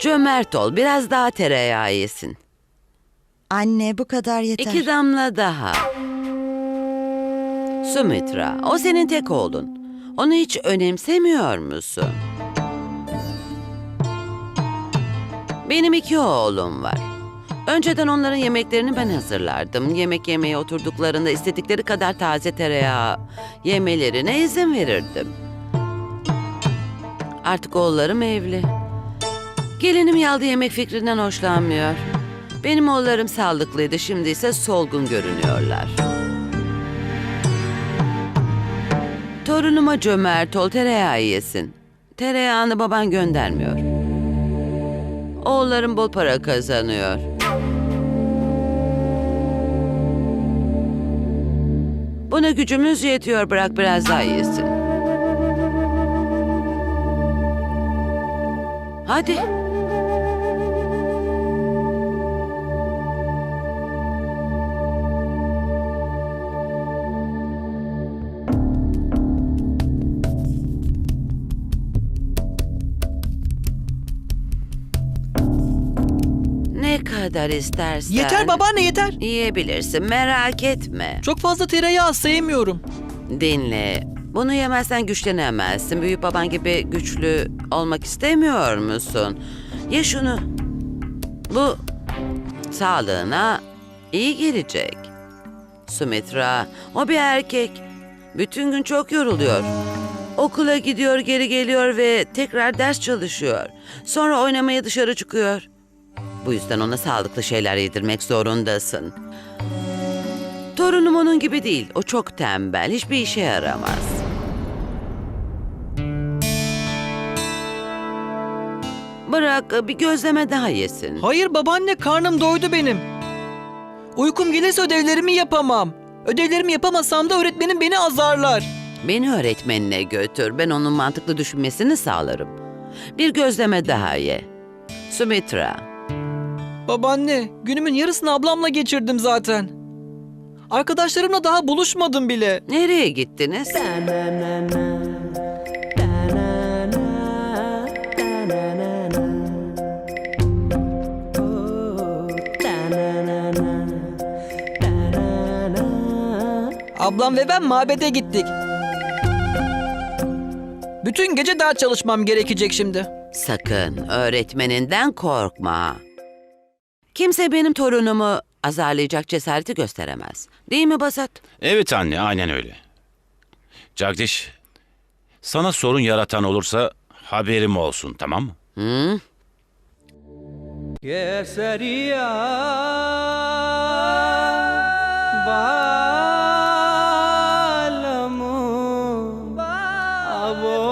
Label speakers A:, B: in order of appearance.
A: Cömert ol, biraz daha tereyağı yesin.
B: Anne bu kadar yeter.
A: İki damla daha. Sumitra, o senin tek oğlun. Onu hiç önemsemiyor musun? Benim iki oğlum var. Önceden onların yemeklerini ben hazırlardım. Yemek yemeye oturduklarında istedikleri kadar taze tereyağı yemelerine izin verirdim. Artık oğullarım evli. Gelinim yaldı yemek fikrinden hoşlanmıyor. Benim oğullarım sağlıklıydı, şimdi ise solgun görünüyorlar. Torunuma cömert ol, tereyağı yesin. Tereyağını baban göndermiyor. Oğullarım bol para kazanıyor. Buna gücümüz yetiyor, bırak biraz daha yesin. Hadi. Ne kadar istersen.
C: Yeter babaanne yeter.
A: Yiyebilirsin merak etme.
C: Çok fazla tereyağı sevmiyorum.
A: Dinle. Bunu yemezsen güçlenemezsin. Büyük baban gibi güçlü olmak istemiyor musun? Ye şunu. Bu sağlığına iyi gelecek. Sumitra, o bir erkek. Bütün gün çok yoruluyor. Okula gidiyor, geri geliyor ve tekrar ders çalışıyor. Sonra oynamaya dışarı çıkıyor. Bu yüzden ona sağlıklı şeyler yedirmek zorundasın. Torunum onun gibi değil. O çok tembel. Hiçbir işe yaramaz. Bırak bir gözleme daha yesin.
C: Hayır babaanne karnım doydu benim. Uykum gelirse ödevlerimi yapamam. Ödevlerimi yapamasam da öğretmenim beni azarlar.
A: Beni öğretmenine götür. Ben onun mantıklı düşünmesini sağlarım. Bir gözleme daha ye. Sumitra,
C: Babaanne günümün yarısını ablamla geçirdim zaten. Arkadaşlarımla daha buluşmadım bile.
A: nereye gittiniz?
C: Ablam ve ben mabede gittik. Bütün gece ders çalışmam gerekecek şimdi.
A: Sakın öğretmeninden korkma. Kimse benim torunumu azarlayacak cesareti gösteremez. Değil mi Basat?
D: Evet anne, aynen öyle. Cagdiş, sana sorun yaratan olursa haberim olsun, tamam mı?
A: Hı?
C: Keseria